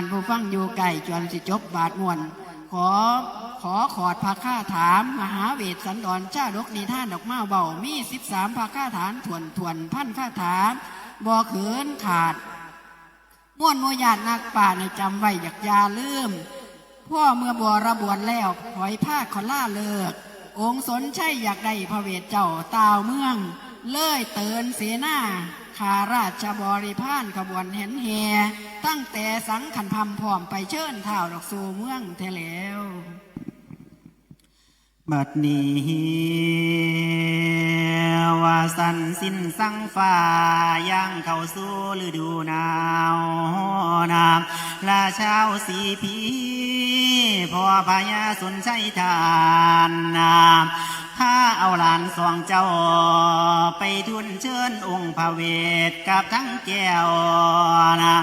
านผู้ฟังอยู่ไก่จวนสิจบบาทมวน ขอขอขอดพาค่าถาม มหาเวทสันดรชาดกนิท่านดอกม้เบามีสิบสามพาค่าฐานถวนถวนพันค่าถามบ่เขินขาดม่วนโมยานนักป่าในจำไว้อยากยาลืมพ่อเมื่อบัวระบวนแล้วหอยผ้าขอล่าเลิก องค์สนใช่อยากได้พระเวทเจ้าตาวเมือง เล่ยเตือนเสนา ข้าราชบริพารขบวนเห็นแหตั้งแต่สังขันพำพร้อมไปเชิญท่าวดอกสู่เมืองเทแล้วบัดนี้ว่าสันสิ้นสังฟ้าย่างเข้าสู่ฤดูหนาวนามลาเช้าสีพีพอพญาสนชัยทานนาม ถ้าเอาหลานสองเจ้า ไปทุนเชิญองค์พระเวทกับทั้งแก้วนะ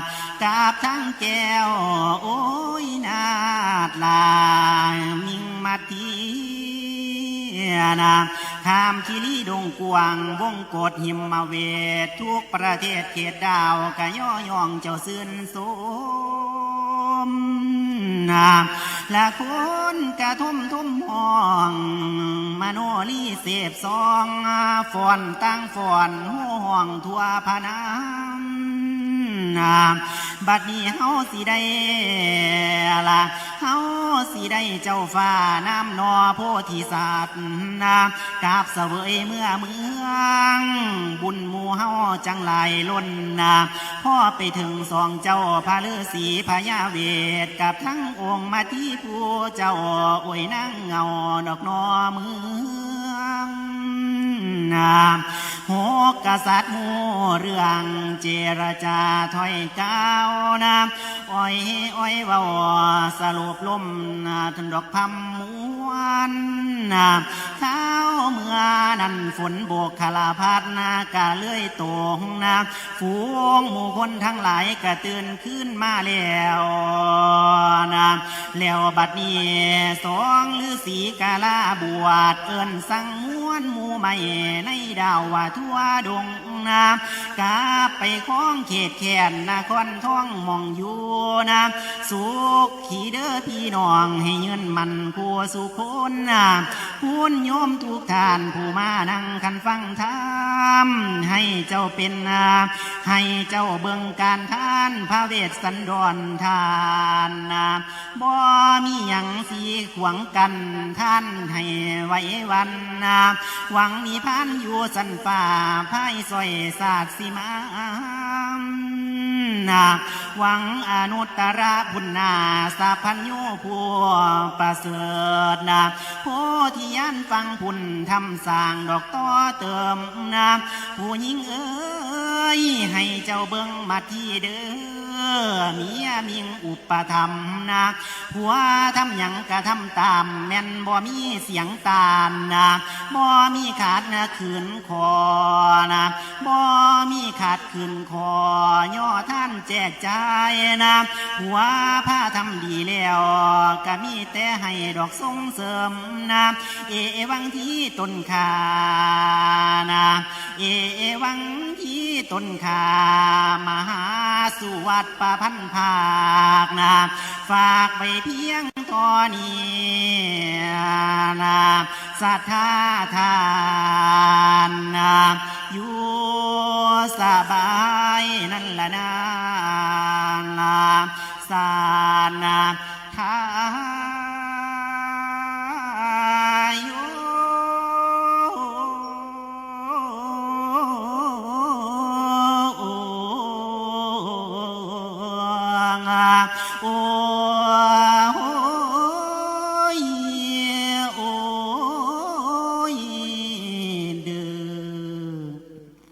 กับทั้งแก้ว โอ้ยนาดลามิงมาทีนะข้ามคิรีดงกวางวงกดหิมมาเวท ทุกประเทศเขตดาวกะย่อยองเจ้าซื่นสมนะและค นกระทุ่มทุ่มห้องมโนลีเสพซองฝอนตั้งฝอนห้องทั่วพนามนบัดนี้เฮาสิได้ละเฮาสิได้เจ้าฟ้าน้ำนอโพธิสัตว์นะกาบเสวยเมื่อเมือง จังไหลล้นนะพ่อไปถึงสองเจ้าพระฤาษีพญาเวทกับทั้งองค์มาที่ผู้เจ้าอวยนั่งเงาดอกนอเมืองนะหกกษัตริย์หมู่เรื่องเจรจาถอยก้าวนะอ้อยอ้อยเว่าสรุปลมนะทันดอกพำมมวนนะเท้า เมื่อนั้นฝนโบกขลาพัดนากะเลื่อยตงนาฝูงหมู่คนทั้งหลายกะตื่นขึ้นมาแล้วนะแล้วบัดนี้สองฤาษีกาลาบวชเอินสั่งม้วนหมู่ใหม่ในดาวว่าทั่วดง นะกาไปคล้องเขตแขนนครท้องมองอยู่นะสุขขี่เด้อพี่น้องให้เงินมันผัวสุคนนะคุณโยมทุกท่านผู้มานั่งคันฟังธรรมให้เจ้าเป็นนาให้เจ้าเบิ่งการท่านพระเวสสันดรทาน สีขวางกันท่านให้ไว้วันนะหวังมีพันอยู่สันฝ่าพายซอยศาสตร์สิมานาหวังอนุตตรบุญนาสัพพัญโยพัวประเสริฐนาโพธิยานฟังพุนทำสร้างดอกต้อเติมนาผู้หญิงเอ้ยให้เจ้าเบิ่งมาที่เด้อ เมียมิงอุปธรรมนะผัวทำหยังกะทำตาม แม่นบ่มีเสียงตามนะบ่มีขาดนะขืนคอนะบ่มีขาดขืนคอย่อ แจกใจายนะหัวผ้าทำดีแล้วก็มีแต่ให้ดอกส่งเสริมนะเอวังที่ต้นขานะเอวังที่ต้นขามหาสุวัดประพันภาคนะฝากไปเพียงตอนนี้นะสัทธาทาานาทา